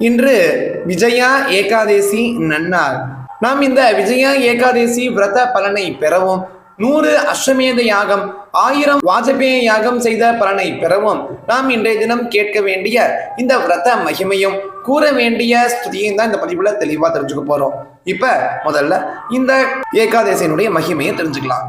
இன்று விஜயா ஏகாதேசி நன்னார் நாம் இந்த விஜயா ஏகாதேசி விரத பலனை பெறவும் நூறு அஸ்வமேத யாகம் ஆயிரம் வாஜபேய யாகம் செய்த பலனை பெறவும் நாம் இன்றைய தினம் கேட்க வேண்டிய இந்த விரத மகிமையும் கூற வேண்டிய ஸ்துதியும் தான் இந்த பதிவுல தெளிவா தெரிஞ்சுக்க போறோம். இப்ப முதல்ல இந்த ஏகாதேசியினுடைய மகிமையை தெரிஞ்சுக்கலாம்.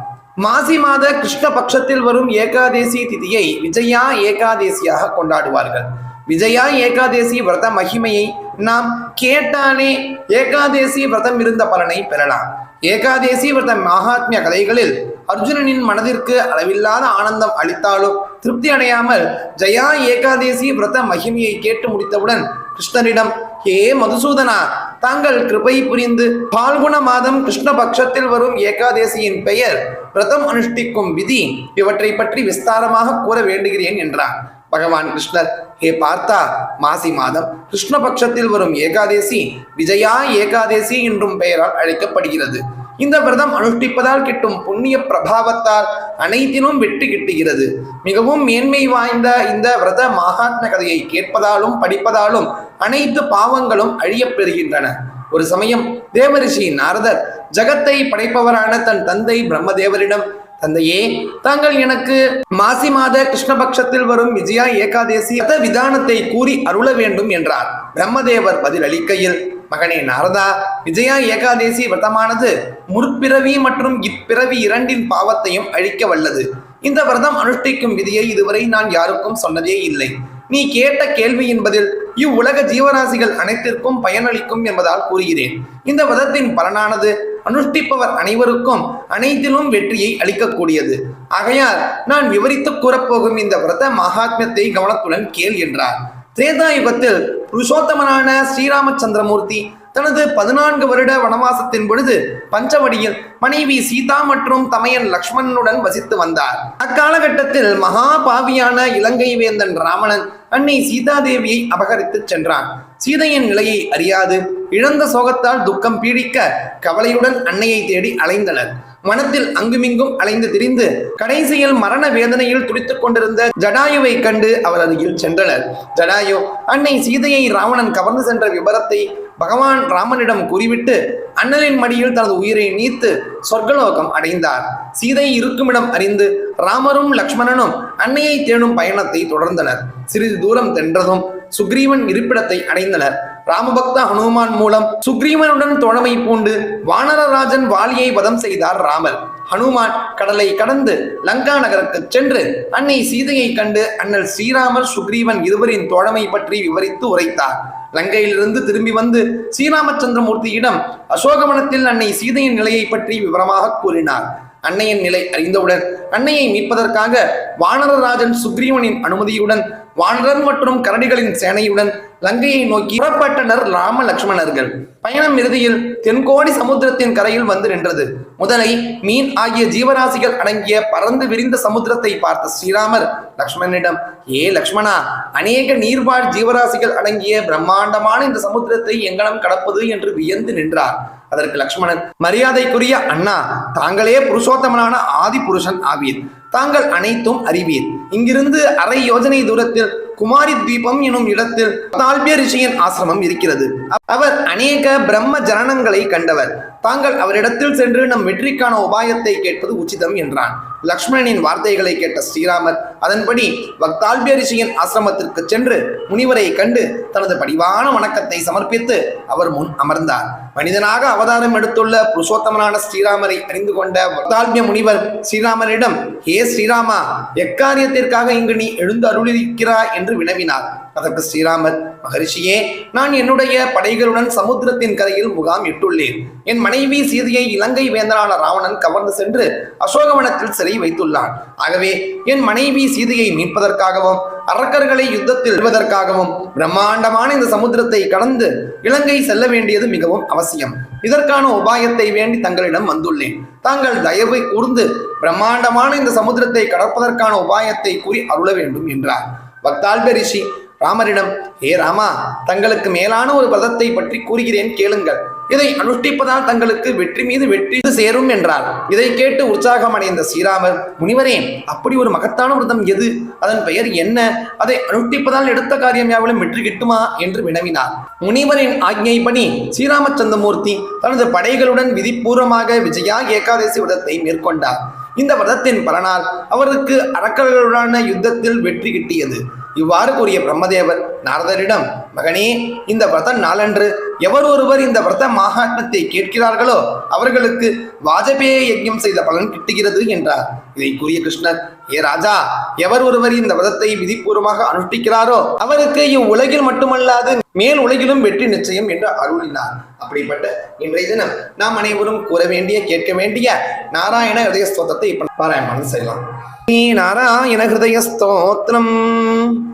மாசி மாத கிருஷ்ண பட்சத்தில் வரும் ஏகாதேசி திதியை விஜயா ஏகாதேசியாக கொண்டாடுவார்கள். விஜயா ஏகாதேசி விரத மகிமையை நாம் கேட்டானே ஏகாதேசி விரதம் இருந்த பலனை பெறலாம். ஏகாதேசி விரத மகாத்மிய கதைகளில் அர்ஜுனனின் மனதிற்கு அளவில்லாத ஆனந்தம் அளித்தாலும் திருப்தி அடையாமல் ஜெயா ஏகாதேசி விரத மகிமையை கேட்டு முடித்தவுடன் கிருஷ்ணனிடம் ஹே மதுசூதனா தாங்கள் கிருபை புரிந்து பால்குண மாதம் கிருஷ்ணபக்ஷத்தில் வரும் ஏகாதேசியின் பெயர் விரதம் அனுஷ்டிக்கும் விதி இவற்றை பற்றி விஸ்தாரமாக கூற வேண்டுகிறேன் என்றார் பகவான் கிருஷ்ணர் ஹே பார்த்தா மாசி மாதம். கிருஷ்ணபக்ஷத்தில் வரும் ஏகாதேசி விஜயா ஏகாதேசி என்றும் பெயரால் அழைக்கப்படுகிறது. இந்த விரதம் அனுஷ்டிப்பதால் கிட்டும் புண்ணிய பிரபாவத்தால் அனைத்திலும் வெற்றி கிட்டுகிறது. மிகவும் மேன்மை வாய்ந்த இந்த விரத மகாத்ம கதையை கேட்பதாலும் படிப்பதாலும் அனைத்து பாவங்களும் அழியப்பெறுகின்றன ஒரு சமயம் தேவரிஷி நாரதர் ஜகத்தை படைப்பவரான தன் தந்தை பிரம்மதேவரிடம் தந்தையே தாங்கள் எனக்கு மாசி மாத கிருஷ்ணபக்ஷத்தில் வரும் விஜயா ஏகாதேசி அத விதானத்தை கூறி அருள வேண்டும் என்றார். பிரம்மதேவர் பதில் அளிக்கையில் மகனே நாரதா விஜயா ஏகாதேசி விரதமானது முற்பிறவி மற்றும் இப்பிறவி இரண்டின் பாவத்தையும் அழிக்க வல்லது. இந்த விரதம் அனுஷ்டிக்கும் விதியை இதுவரை நான் யாருக்கும் சொன்னதே இல்லை. நீ கேட்ட கேள்வி என்பதில் இவ்வுலக ஜீவராசிகள் அனைத்திற்கும் பயனளிக்கும் என்பதால் கூறுகிறேன். இந்த விரதத்தின் பலனானது அனுஷ்டிப்பவர் அனைவருக்கும் அனைத்திலும் வெற்றியை அளிக்கக்கூடியது. ஆகையால் நான் விவரித்து கூறப்போகும் இந்த விரத மகாத்மியத்தை கவனத்துடன் கேள் என்றார். திரேதா யுகத்தில் புருஷோத்தமனான ஸ்ரீராமச்சந்திரமூர்த்தி தனது பதினான்கு வருட வனவாசத்தின் பொழுது பஞ்சவடியில் மனைவி சீதா மற்றும் தமையன் லக்ஷ்மணனுடன் வசித்து வந்தார். அக்காலகட்டத்தில் மகாபாவியான இலங்கை வேந்தன் ராவணன் அன்னை சீதாதேவியை அபகரித்துச் சென்றான். சீதையின் நிலையை அறியாது. இழந்த சோகத்தால் துக்கம் பீடிக்க கவலையுடன் அன்னையை தேடி அலைந்தனர். மனத்தில் அங்குமிங்கும் அலைந்து திரிந்து கடைசியில் மரண வேதனையில் துடித்துக் கொண்டிருந்த ஜடாயுவை கண்டு அவர் அருகில் சென்றனர். ஜடாயு அன்னை சீதையை ராவணன் கவர்ந்து சென்ற விபரத்தை பகவான் ராமனிடம் கூறிவிட்டு அண்ணலின் மடியில் தனது உயிரை நீத்து சொர்க்கலோகம் அடைந்தார். சீதை இருக்குமிடம் அறிந்து ராமரும் லக்ஷ்மணனும் அன்னையை தேடும் பயணத்தை தொடர்ந்தனர். சிறிது தூரம் தென்றதும் சுக்ரீவன் இருப்பிடத்தை அடைந்தனர். ராமபக்த ஹனுமான் மூலம் சுக்ரீவனுடன் தோழமை பூண்டு வானரராஜன் வாலியை வதம் செய்தார் ராமர். ஹனுமான் கடலை கடந்து லங்கா நகருக்கு சென்று அன்னை சீதையை கண்டு அண்ணல் ஸ்ரீராமர் சுக்ரீவன் இருவரின் தோழமை பற்றி விவரித்து உரைத்தார். லங்கையிலிருந்து திரும்பி வந்து ஸ்ரீராமச்சந்திரமூர்த்தியிடம் அசோகவனத்தில் அன்னை சீதையின் நிலையை பற்றி விவரமாக கூறினார். அன்னையின் நிலை அறிந்தவுடன் அன்னையை மீட்பதற்காக வானரராஜன் சுக்ரீவனின் அனுமதியுடன் வானரன் மற்றும் கரடிகளின் சேனையுடன் லங்கையை நோக்கி புறப்பட்டனர் ராம லட்சுமணர்கள் பயணம் இறுதியில் தென்கோடி சமுத்திரத்தின் கரையில் வந்து நின்றது. முதலை மீன் ஆகிய ஜீவராசிகள் அடங்கிய பறந்து விரிந்த சமுத்திரத்தை பார்த்த ஸ்ரீராமர் லக்ஷ்மணனிடம் ஏ லக்ஷ்மணா அநேக நீர்வாழ் ஜீவராசிகள் அடங்கிய பிரம்மாண்டமான இந்த சமுத்திரத்தை எங்கனம் கடப்பது என்று வியந்து நின்றார். அதற்கு லக்ஷ்மணன் மரியாதைக்குரிய அண்ணா தாங்களே புருஷோத்தமனான ஆதி புருஷன் ஆவீர். தாங்கள் அனைத்தும் அறிவீர். இங்கிருந்து அரை யோஜனை தூரத்தில் குமாரி தீபம் எனும் இடத்தில் தால்பிய ரிஷியின் ஆசிரமம் இருக்கிறது. அவர் அநேக பிரம்ம ஜனனங்களை கண்டவர். தாங்கள் அவரிடத்தில் சென்று நம் வெற்றிக்கான உபாயத்தை கேட்பது உச்சிதம் என்றான். லக்ஷ்மணனின் வார்த்தைகளை கேட்ட ஸ்ரீராமர் அதன்படி பக்தால்பிய ரிஷியின் ஆசிரமத்திற்கு சென்று முனிவரை கண்டு தனது படிவான வணக்கத்தை சமர்ப்பித்து அவர் முன் அமர்ந்தார். மனிதனாக அவதாரம் எடுத்துள்ள புருஷோத்தமனான ஸ்ரீராமரை அறிந்து கொண்ட பக்தால்பிய முனிவர் ஸ்ரீராமரிடம் ஹே ஸ்ரீராமா எக்காரியத்திற்காக இங்கு நீ எழுந்து அருளிருக்கிறாய் என்று வினவினார். அதற்கு ஸ்ரீராமர் மகரிஷியே நான் என்னுடைய படைகளுடன் சமுத்திரத்தின் கரையில் முகாம் இட்டுள்ளேன். என் மனைவி சீதையை இலங்கை வேந்தனான ராவணன் கவர்ந்து சென்று அசோகவனத்தில் சிறை வைத்துள்ளான். ஆகவே என் மனைவி சீதையை மீட்பதற்காகவும் அரக்கர்களை யுத்தத்தில் வெல்வதற்காகவும் பிரம்மாண்டமான இந்த சமுத்திரத்தை கடந்து இலங்கை செல்ல வேண்டியது மிகவும் அவசியம். இதற்கான உபாயத்தை வேண்டி தங்களிடம் வந்துள்ளேன். தாங்கள் தயவை கூர்ந்து பிரம்மாண்டமான இந்த சமுத்திரத்தை கடப்பதற்கான உபாயத்தை கூறி அருள வேண்டும் என்றார். பக்தால்ப ரிஷி ராமரிடம் ஏ ராமா தங்களுக்கு மேலான ஒரு பதத்தை பற்றி கூறுகிறேன் கேளுங்கள். இதை அனுஷ்டிப்பதால் தங்களுக்கு வெற்றி மீது வெற்றி சேரும் என்றார். இதை கேட்டு உற்சாகம் அடைந்த ஸ்ரீராமர் முனிவரே அப்படி ஒரு மகத்தான விரதம் எது? அதன் பெயர் என்ன? அதை அனுஷ்டிப்பதால் எடுத்த காரியம் யாவலும் வெற்றி கிட்டுமா? என்று வினவினார். முனிவரின் ஆக்ஞைப்படி ஸ்ரீராமச்சந்திரமூர்த்தி தனது படைகளுடன் விதிபூர்வமாக விஜயா ஏகாதசி விரதத்தை மேற்கொண்டார். இந்த விரதத்தின் பலனால் அவருக்கு அரக்கர்களுடனான யுத்தத்தில் வெற்றி கிட்டியது. இவ்வாறு கூறிய பிரம்மதேவர் நாரதரிடம் மகனே இந்த விரத நாளன்று. எவர் ஒருவர் இந்த விரத மகாத்மத்தை கேட்கிறார்களோ அவர்களுக்கு வாஜபேய யஜ்யம் செய்த பலன் கிட்டுகிறது என்றார். இதை கூறிய கிருஷ்ணர் ஏ ராஜா எவர் ஒருவர் இந்த விரதத்தை விதிபூர்வமாக அனுஷ்டிக்கிறாரோ அவருக்கு இவ்வுலகில் மட்டுமல்லாது மேல் உலகிலும் வெற்றி நிச்சயம் என்று அருளினார் அப்படிப்பட்ட இன்றைய தினம் நாம் அனைவரும் கூற வேண்டிய கேட்க வேண்டிய நாராயண ஹிருதய ஸ்தோத்திரத்தை இப்ப பாராயணம் செய்யலாம் ஸ்ரீ நாராயண ஹிருதய ஸ்தோத்திரம்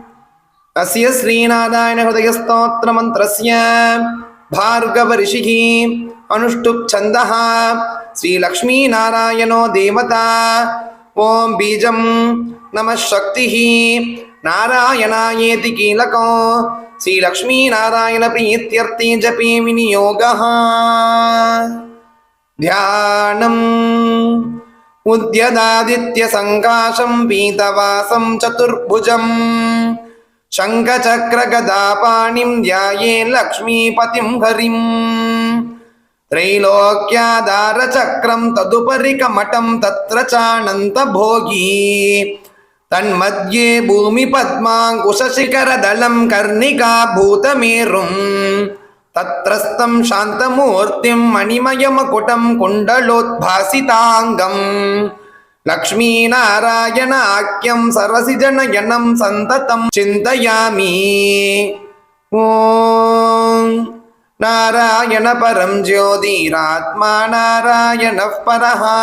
अस्य श्रीनारायणहृदयस्तोत्रमन्त्रस्य भार्गवऋषिः अनुष्टुप् छन्दः श्रीलक्ष्मीनारायणो देवता ॐ बीजं नमः शक्तिः नारायणायेति कीलको श्रीलक्ष्मीनारायणप्रीत्यर्थे जपे विनियोगः ध्यानम् उद्यदादित्यसङ्काशं पीतवासं चतुर्भुजम् शङ्खचक्रगदापाणिं ध्याये लक्ष्मीपतिं हरिम् त्रैलोक्याधारचक्रं तदुपरि कमटं तत्र चानन्तभोगी तन्मध्ये भूमिपद्माङ्कुशशिखरदलं कर्णिकाभूतमेरुम् तत्रस्थं शान्तमूर्तिं मणिमयमकुटं कुण्डलोद्भासिताङ्गम् लक्ष्मीनारायणाख्यं सर्वसिजनयनं सन्ततं चिन्तयामि ॐ நாராயண பரம் ஜோதிராத்மா நாராயண பரஹா.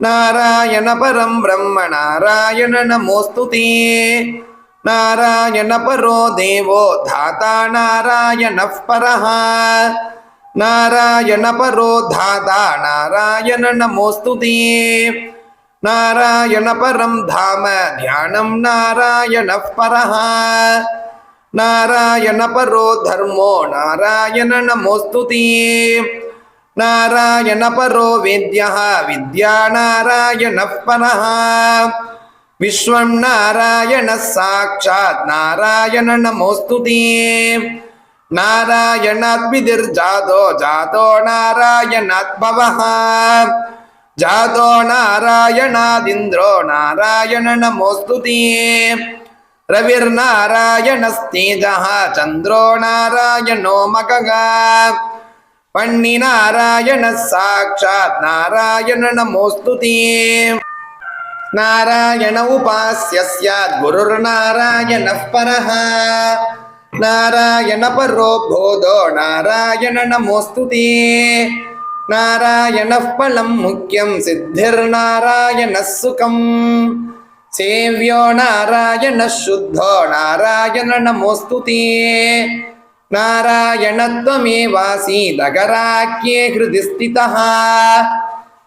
நாராயண பரம் பிரம்ம நாராயண நமோஸ்துதே நாராயண பரோ தேவோ தாத்தா நாராயண பரஹா. நாராயண பரோ தாதா நாராயண நமோஸ்துதே நாராயண பரம் தாம தியானம் நாராயண பரஹா. नमोऽस्तु ते नारायणपरो वेद्यः विद्या नारायणः परः विश्वं नारायणः साक्षात् नारायण नमोऽस्तु ते नारायणाद्विदिर्जातो जातो नारायणात् भवः जातो नारायणादिन्द्रो नारायण नमोऽस्तु ते रविर्नारायणस्तेजः चन्द्रो नारायणो मखः पण्णिनारायणः साक्षात् नारायण नमोऽस्तु ते नारायण उपास्य स्यात् गुरुर्नारायणः परः नारायणपरो बोधो नारायण नमोऽस्तु ते नारायणः फलं मुख्यं सिद्धिर्नारायणः सुखम् सेव्यो नारायणः शुद्धो नारायण नमोऽस्तु ते नारायणत्वमेवासीदगराख्ये हृदि स्थितः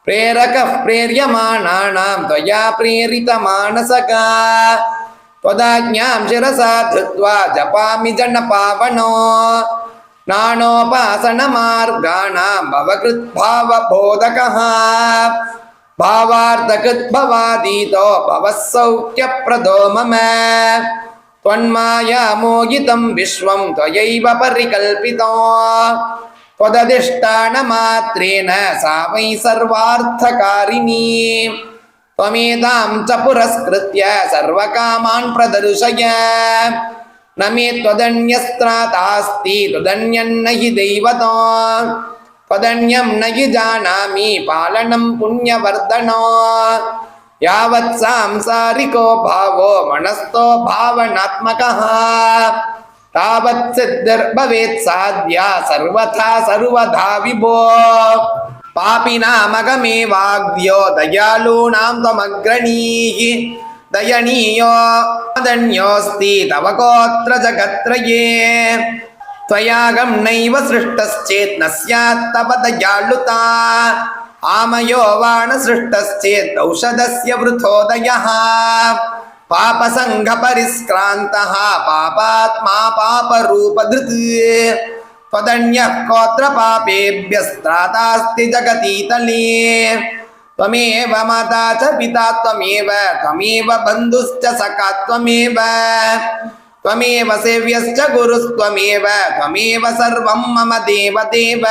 प्रेरकः प्रेर्यमाणानां त्वया प्रेरितमानसका त्वदाज्ञां शिरसा धृत्वा जपामि जनपावनो नानोपासनमार्गाणां भवकृद्भावबोधकः भावार्थकृद्भवादीतो भवः सौख्यप्रदो मम त्वन्मायामोहितं विश्वं त्वयैव परिकल्पितो त्वदधिष्ठानमात्रेण सा वै सर्वार्थकारिणी त्वमेतां च पुरस्कृत्य सर्वकामान् प्रदर्शय न मे त्वदन्यस्त्रातास्ति त्वदन्यन्न हि दैवतो त्वदन्यं न हि जानामि पालनं पुण्यवर्धनो। यावत् सांसारिको भावो मनस्थो भावनात्मकः। तावत् सिद्धिर्भवेत् साध्या सर्वथा सर्वधा विभो। पापिनामगमे वाग्यो दयालूनां त्वमग्रणीः। दयनीयो दन्योऽस्ति तव गोत्र जगत्त्रये। त्वयागं नैव सृष्टश्चेत् न स्यात् तव दयालुता आमयो वाणसृष्टश्चेत् औषधस्य वृथोदयः पापसङ्घपरिस्क्रान्तः पापात्मा पापरूपधृत् त्वदन्यः कोऽत्र पापेभ्यस्त्रातास्ति जगतीतले त्वमेव माता च पिता त्वमेव त्वमेव बन्धुश्च सखा त्वमेव त्वमेव सेव्यश्च गुरुस्त्वमेव त्वमेव सर्वं मम देवदेव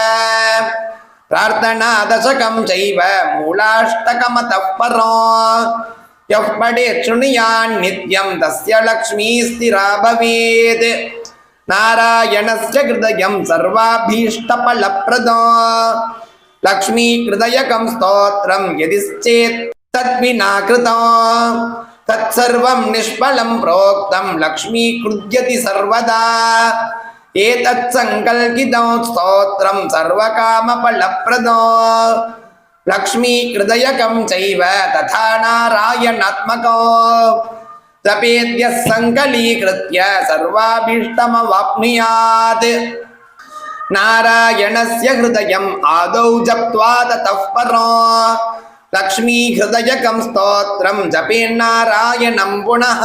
प्रार्थना दशकं चैव मूलाष्टकमतः परो यः पठेत् शृणुयान् नित्यं तस्य लक्ष्मी स्थिरा भवेत् नारायणस्य हृदयं सर्वाभीष्टफलप्रदो लक्ष्मीहृदयकं स्तोत्रं यदिश्चेत् तद्विना कृतो தத் சர்வம் நிஷ்பலம் புரோக்தம் லக்ஷ்மி கிருத்யதி சர்வதா ஏதத் சங்கல்கிதோ ஸ்தோத்திரம் சர்வகாம பலப்பிரதோ லக்ஷ்மி ஹிருதயகம் செய்வ ததா நாராயணாத்மகோ தபேத்ய சங்கலீகிருத்ய சர்வாபீஷ்டம வாப்னுயாத் நாராயணஸ்ய ஹிருதயம் ஆதௌ ஜப்த்வா ததः லக்ஷ்மீஹதயகம் ஸ்தோத்திரம். ஜபேநாராயணம் புனः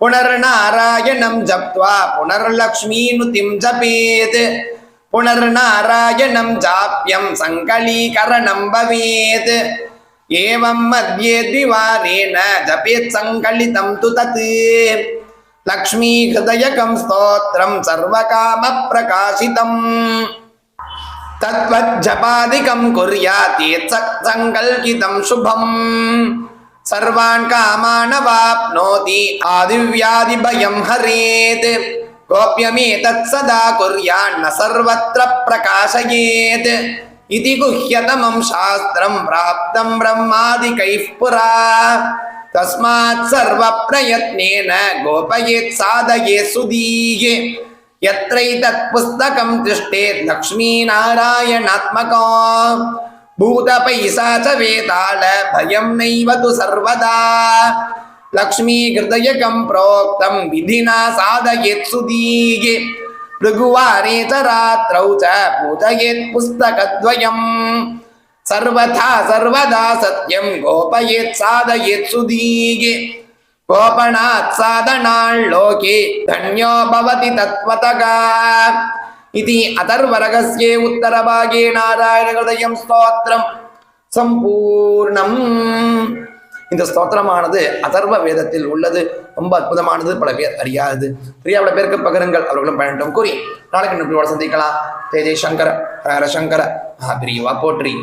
புனர்நாராயணம் ஜப்த்வா. புனர்லக்ஷ்மீனுதிம் ஜபேத். புனர்நாராயணம் ஜாப்யம் சங்கலீகரணம் பவேத். ஏவம் மத்யே திவாரேன ஜபேத் சங்கலிதம் து தத். லக்ஷ்மீஹதயகம் ஸ்தோத்திரம். சர்வகாம பிரகாசிதம். तत्त्वज्जपादिकं कुर्यात् यत् सङ्कल्पितं शुभम् सर्वान् कामान् वाप्नोति आदिव्याधिभयं हरेत् गोप्यमेतत् सदा कुर्यान्न सर्वत्र प्रकाशयेत् इति गुह्यतमं शास्त्रं प्राप्तं ब्रह्मादिकैः पुरा तस्मात् सर्वप्रयत्नेन गोपयेत् साधयेत् सुदीये यत्रैतत् पुस्तकं तिष्ठेत् लक्ष्मीनारायणात्मको भूतपैसा च वेताल भयं नैव तु सर्वदा लक्ष्मीहृदयकं प्रोक्तं विधिना साधयेत् सुदीये भृगुवारे च रात्रौ च पूजयेत् पुस्तकद्वयम् सर्वथा सर्वदा सत्यं गोपयेत् साधयेत् सुदीये गोपणात् साधनाल्लोके धन्यो भवति तत्त्वतः इति अथर्वरगस्ये उत्तरभागे नारायणहृदयं ஸ்தோத்திரம் சம்பூர்ணம் இந்த ஸ்தோத்திரமானது அதர்வ வேதத்தில் உள்ளது ரொம்ப அற்புதமானது பல பேர் அறியாதது தெரியாத பேருக்கு பகிருங்கள் அவர்களும் பயன்படும் கூறி நாளைக்கு இன்னும் சந்திக்கலாம் ஜெய ஜெய் சங்கர ஹர ஹர சங்கர மகாபிரிவா போற்றி